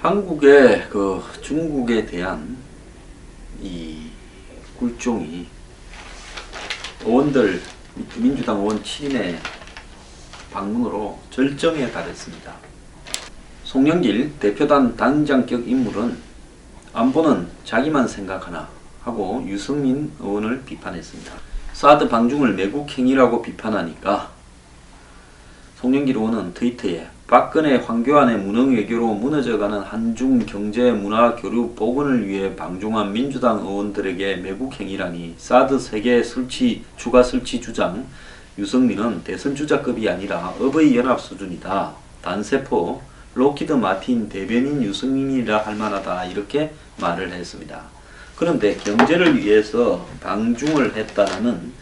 한국의 그 중국에 대한 이 굴종이 의원들 민주당 의원 7인의 방문으로 절정에 달했습니다. 송영길 대표단 단장격 인물은 안보는 자기만 생각하나 하고 유승민 의원을 비판했습니다. 사드 방중을 매국 행위라고 비판하니까 송영길 의원은 트위터에 박근혜 황교안의 무능 외교로 무너져가는 한중 경제 문화 교류 복원을 위해 방중한 민주당 의원들에게 매국 행위라니 사드 세계 설치 추가 설치 주장 유승민은 대선 주자급이 아니라 업의 연합 수준이다. 단세포 로키드 마틴 대변인 유승민이라 할 만하다 이렇게 말을 했습니다. 그런데 경제를 위해서 방중을 했다는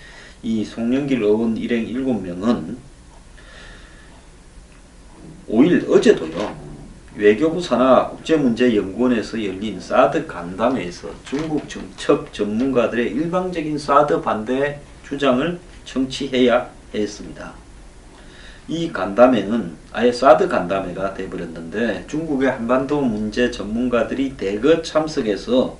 이 송영길 의원 일행 7명은 5일 어제도요. 외교부 산하 국제문제연구원에서 열린 사드 간담회에서 중국 정첩 전문가들의 일방적인 사드 반대 주장을 청취해야 했습니다. 이 간담회는 아예 사드 간담회가 돼버렸는데 중국의 한반도 문제 전문가들이 대거 참석해서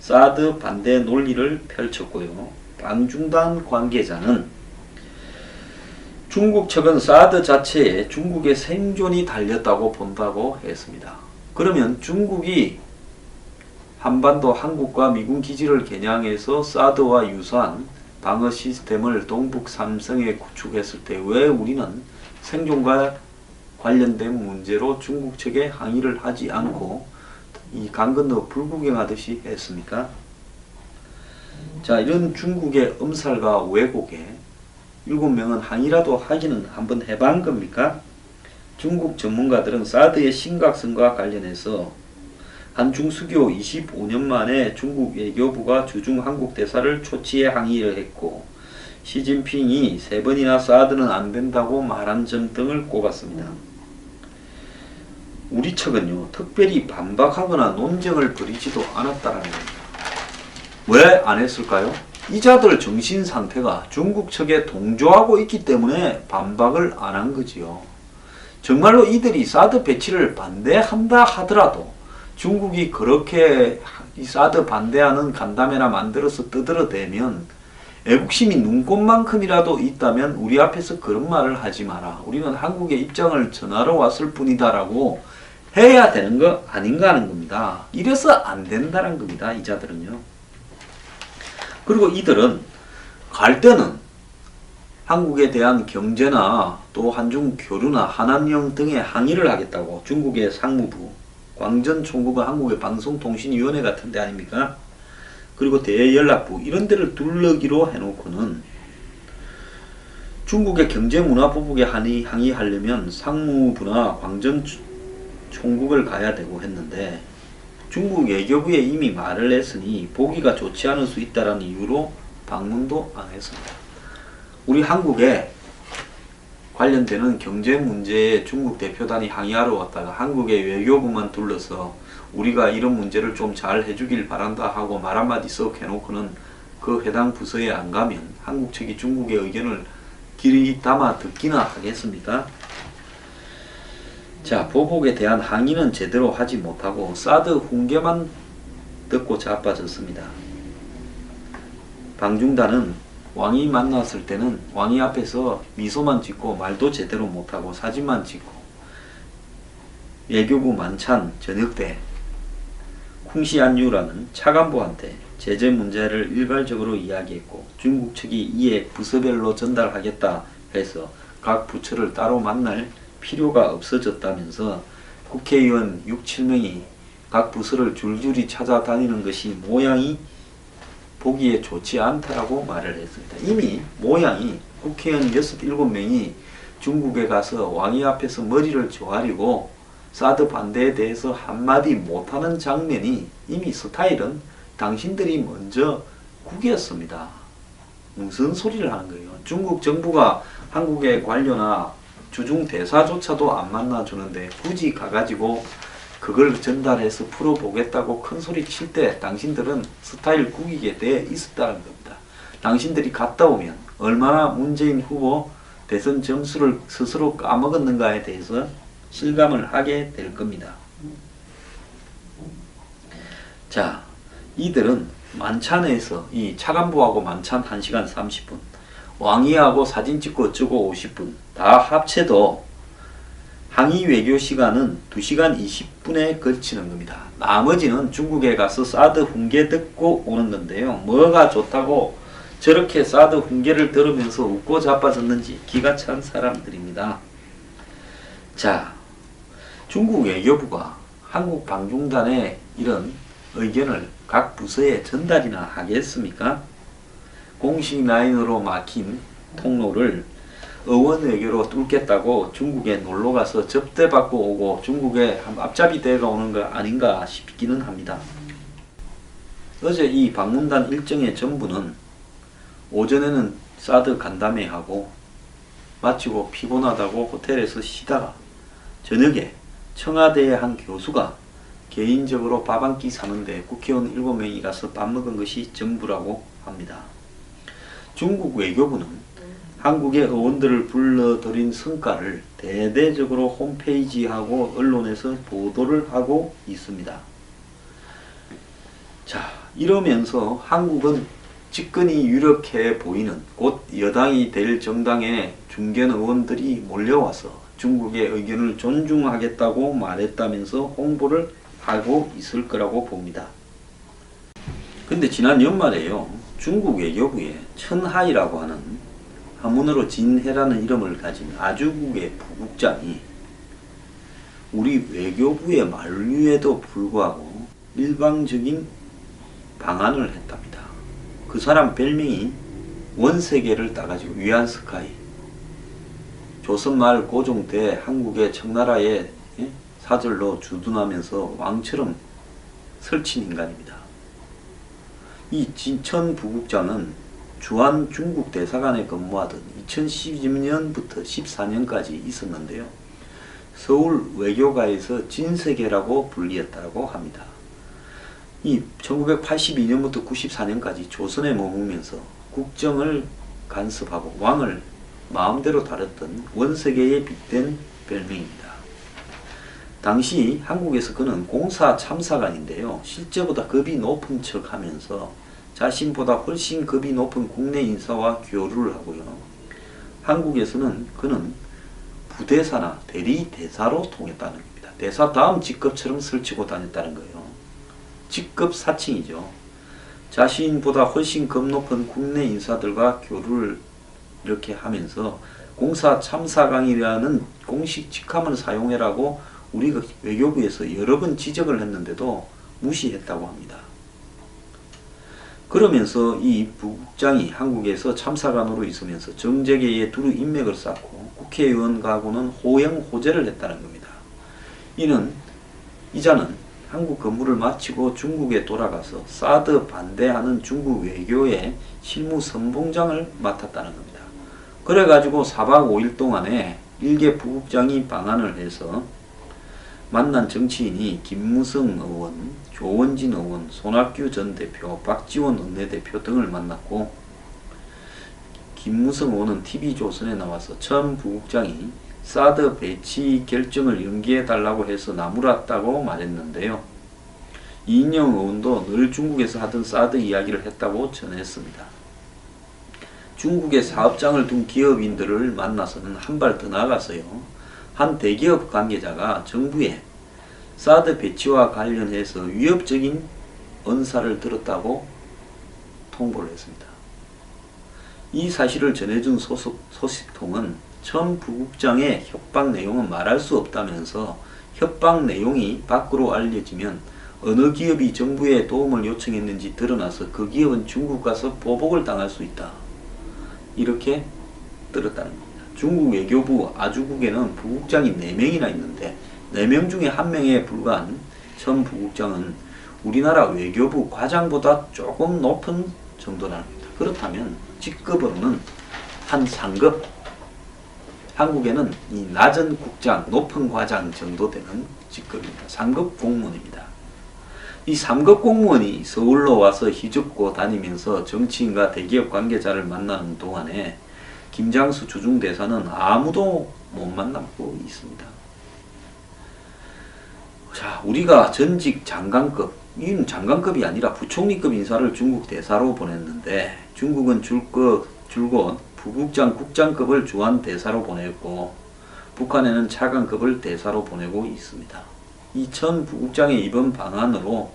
사드 반대 논리를 펼쳤고요. 방중단 관계자는 중국 측은 사드 자체에 중국의 생존이 달렸다고 본다고 했습니다. 그러면 중국이 한반도 한국과 미군 기지를 겨냥해서 사드와 유사한 방어 시스템을 동북 삼성에 구축했을 때 왜 우리는 생존과 관련된 문제로 중국 측에 항의를 하지 않고 이 강 건너 불구경하듯이 했습니까? 자, 이런 중국의 엄살과 왜곡에 일곱 명은 항의라도 하기는 한번 해본 겁니까? 중국 전문가들은 사드의 심각성과 관련해서 한중 수교 25년 만에 중국 외교부가 주중 한국 대사를 초치해 항의를 했고 시진핑이 세 번이나 사드는 안 된다고 말한 점 등을 꼽았습니다. 우리 측은요 특별히 반박하거나 논쟁을 벌이지도 않았다라는 겁니다. 왜 안 했을까요? 이자들 정신 상태가 중국 측에 동조하고 있기 때문에 반박을 안 한 거지요. 정말로 이들이 사드 배치를 반대한다 하더라도 중국이 그렇게 이 사드 반대하는 간담회나 만들어서 떠들어대면 애국심이 눈꽃만큼이라도 있다면 우리 앞에서 그런 말을 하지 마라. 우리는 한국의 입장을 전하러 왔을 뿐이다라고 해야 되는 거 아닌가 하는 겁니다. 이래서 안 된다는 겁니다. 이자들은요. 그리고 이들은 갈 때는 한국에 대한 경제나 또 한중 교류나 한한령 등에 항의를 하겠다고 중국의 상무부, 광전 총국은 한국의 방송통신위원회 같은 데 아닙니까? 그리고 대연락부 이런 데를 둘러기로 해놓고는 중국의 경제문화 보복에 항의, 항의하려면 상무부나 광전 총국을 가야 되고 했는데 중국 외교부에 이미 말을 했으니 보기가 좋지 않을 수 있다는 이유로 방문도 안 했습니다. 우리 한국에 관련되는 경제 문제에 중국 대표단이 항의하러 왔다가 한국의 외교부만 둘러서 우리가 이런 문제를 좀 잘 해주길 바란다 하고 말 한마디 썩 해놓고는 그 해당 부서에 안 가면 한국 측이 중국의 의견을 길이 담아 듣기나 하겠습니까? 자, 보복에 대한 항의는 제대로 하지 못하고 사드 훈계만 듣고 자빠졌습니다. 방중단은 왕이 만났을 때는 왕이 앞에서 미소만 짓고 말도 제대로 못하고 사진만 찍고 외교부 만찬 저녁 때 쿵시안유라는 차관부한테 제재 문제를 일괄적으로 이야기했고 중국 측이 이에 부서별로 전달하겠다 해서 각 부처를 따로 만날 필요가 없어졌다면서 국회의원 6, 7명이 각 부서를 줄줄이 찾아다니는 것이 모양이 보기에 좋지 않다라고 말을 했습니다. 이미 모양이 국회의원 6, 7명이 중국에 가서 왕이 앞에서 머리를 조아리고 사드 반대에 대해서 한마디 못하는 장면이 이미 스타일은 당신들이 먼저 구겼습니다. 무슨 소리를 하는 거예요? 중국 정부가 한국의 관료나 주중 대사조차도 안 만나주는데 굳이 가가지고 그걸 전달해서 풀어보겠다고 큰 소리 칠 때 당신들은 스타일 구기게 돼 있었다는 겁니다. 당신들이 갔다 오면 얼마나 문재인 후보 대선 점수를 스스로 까먹었는가에 대해서 실감을 하게 될 겁니다. 자, 이들은 만찬에서 이 차관부하고 만찬 1시간 30분, 왕이하고 사진 찍고 어쩌고 50분 다 합쳐도 항의 외교 시간은 2시간 20분에 걸치는 겁니다. 나머지는 중국에 가서 사드 훈계 듣고 오는 건데요. 뭐가 좋다고 저렇게 사드 훈계를 들으면서 웃고 자빠졌는지 기가 찬 사람들입니다. 자, 중국 외교부가 한국 방중단의 이런 의견을 각 부서에 전달이나 하겠습니까? 공식 라인으로 막힌 통로를 의원 외교로 뚫겠다고 중국에 놀러 가서 접대받고 오고 중국에 한 앞잡이 대가 오는 거 아닌가 싶기는 합니다. 어제 이 방문단 일정의 전부는 오전에는 사드 간담회 하고 마치고 피곤하다고 호텔에서 쉬다가 저녁에 청와대의 한 교수가 개인적으로 밥 한 끼 사는데 국회의원 7명이 가서 밥 먹은 것이 전부라고 합니다. 중국 외교부는 한국의 의원들을 불러들인 성과를 대대적으로 홈페이지하고 언론에서 보도를 하고 있습니다. 자, 이러면서 한국은 집권이 유력해 보이는 곧 여당이 될 정당의 중견 의원들이 몰려와서 중국의 의견을 존중하겠다고 말했다면서 홍보를 하고 있을 거라고 봅니다. 근데 지난 연말에요. 중국 외교부에 천하이라고 하는 한문으로 진해라는 이름을 가진 아주국의 부국장이 우리 외교부의 만류에도 불구하고 일방적인 방안을 했답니다. 그 사람 별명이 원세계를 따가지고 위안스카이 조선말 고종 때 한국의 청나라에 예? 사절로 주둔하면서 왕처럼 설친 인간입니다. 이 진천 부국장은 주한 중국 대사관에 근무하던 2012년부터 14년까지 있었는데요. 서울 외교가에서 진세계라고 불리었다고 합니다. 이 1982년부터 94년까지 조선에 머무면서 국정을 간섭하고 왕을 마음대로 다뤘던 원세계에 빗댄 별명입니다. 당시 한국에서 그는 공사 참사관인데요. 실제보다 급이 높은 척 하면서 자신보다 훨씬 급이 높은 국내 인사와 교류를 하고요. 한국에서는 그는 부대사나 대리 대사로 통했다는 겁니다. 대사 다음 직급처럼 설치고 다녔다는 거예요. 직급 사칭이죠. 자신보다 훨씬 급 높은 국내 인사들과 교류를 이렇게 하면서 공사 참사강이라는 공식 직함을 사용해라고 우리가 외교부에서 여러 번 지적을 했는데도 무시했다고 합니다. 그러면서 이 부국장이 한국에서 참사관으로 있으면서 정재계에 두루 인맥을 쌓고 국회의원과고는 호영 호재를 했다는 겁니다. 이는 이자는 한국 근무를 마치고 중국에 돌아가서 사드 반대하는 중국 외교의 실무 선봉장을 맡았다는 겁니다. 그래가지고 4박 5일 동안에 일개 부국장이 방한을 해서 만난 정치인이 김무성 의원, 조원진 의원, 손학규 전 대표, 박지원 원내대표 등을 만났고 김무성 의원은 TV조선에 나와서 전 부국장이 사드 배치 결정을 연기해 달라고 해서 나무랐다고 말했는데요. 이인영 의원도 늘 중국에서 하던 사드 이야기를 했다고 전했습니다. 중국에 사업장을 둔 기업인들을 만나서는 한 발 더 나가서요. 한 대기업 관계자가 정부에 사드 배치와 관련해서 위협적인 언사를 들었다고 통보를 했습니다. 이 사실을 전해준 소속, 소식통은 전 부국장의 협박 내용은 말할 수 없다면서 협박 내용이 밖으로 알려지면 어느 기업이 정부에 도움을 요청했는지 드러나서 그 기업은 중국 가서 보복을 당할 수 있다. 이렇게 들었다는 겁니다. 중국 외교부 아주국에는 부국장이 4명이나 있는데 4명 중에 한 명에 불과한 전 부국장은 우리나라 외교부 과장보다 조금 높은 정도라는 겁니다. 그렇다면 직급으로는 한 상급 한국에는 이 낮은 국장, 높은 과장 정도 되는 직급입니다. 상급 공무원입니다. 이 3급 공무원이 서울로 와서 희죽고 다니면서 정치인과 대기업 관계자를 만나는 동안에 김장수 주중대사는 아무도 못 만나고 있습니다. 자, 우리가 전직 장관급 이는 장관급이 아니라 부총리급 인사를 중국 대사로 보냈는데 중국은 줄것 줄곧 부국장 국장급을 주한 대사로 보냈고 북한에는 차관급을 대사로 보내고 있습니다. 이천 부국장의 이번 방안으로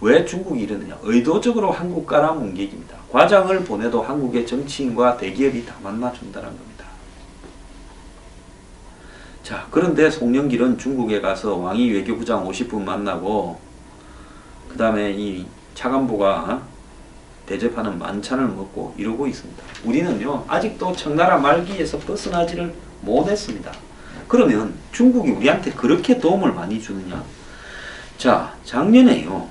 왜 중국이 이러느냐? 의도적으로 한국 깔아뭉개기입니다. 과장을 보내도 한국의 정치인과 대기업이 다 만나준다는 겁니다. 자, 그런데 송영길은 중국에 가서 왕이 외교부장 50분 만나고 그 다음에 이 차관보가 대접하는 만찬을 먹고 이러고 있습니다. 우리는요 아직도 청나라 말기에서 벗어나지를 못했습니다. 그러면 중국이 우리한테 그렇게 도움을 많이 주느냐? 자, 작년에요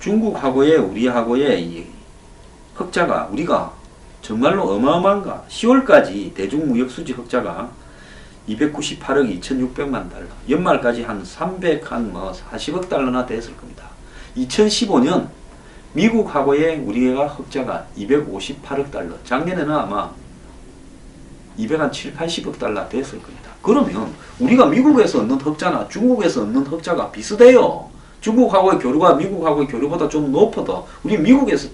중국하고의 우리하고의 이 흑자가 우리가 정말로 어마어마한가? 10월까지 대중무역수지 흑자가 298억 2,600만 달러. 연말까지 한 300, 한뭐 40억 달러나 됐을 겁니다. 2015년 미국하고의 우리가 흑자가 258억 달러. 작년에는 아마 200한 7, 80억 달러 됐을 겁니다. 그러면 우리가 미국에서 얻는 흑자나 중국에서 얻는 흑자가 비슷해요. 중국하고의 교류가 미국하고의 교류보다 좀 높아도 우리 미국에서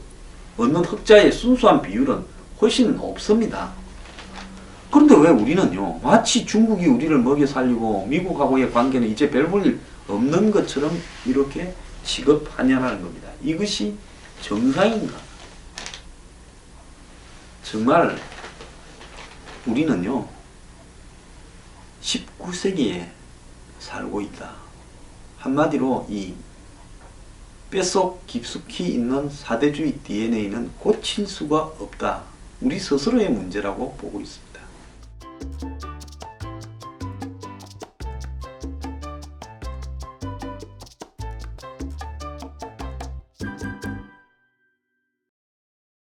얻는 흑자의 순수한 비율은 훨씬 높습니다. 그런데 왜 우리는요, 마치 중국이 우리를 먹여 살리고 미국하고의 관계는 이제 별 볼 일 없는 것처럼 이렇게 취급하냐는 겁니다. 이것이 정상인가? 정말 우리는요, 19세기에 살고 있다. 한마디로 이 뼛속 깊숙이 있는 사대주의 DNA는 고칠 수가 없다. 우리 스스로의 문제라고 보고 있습니다. thank you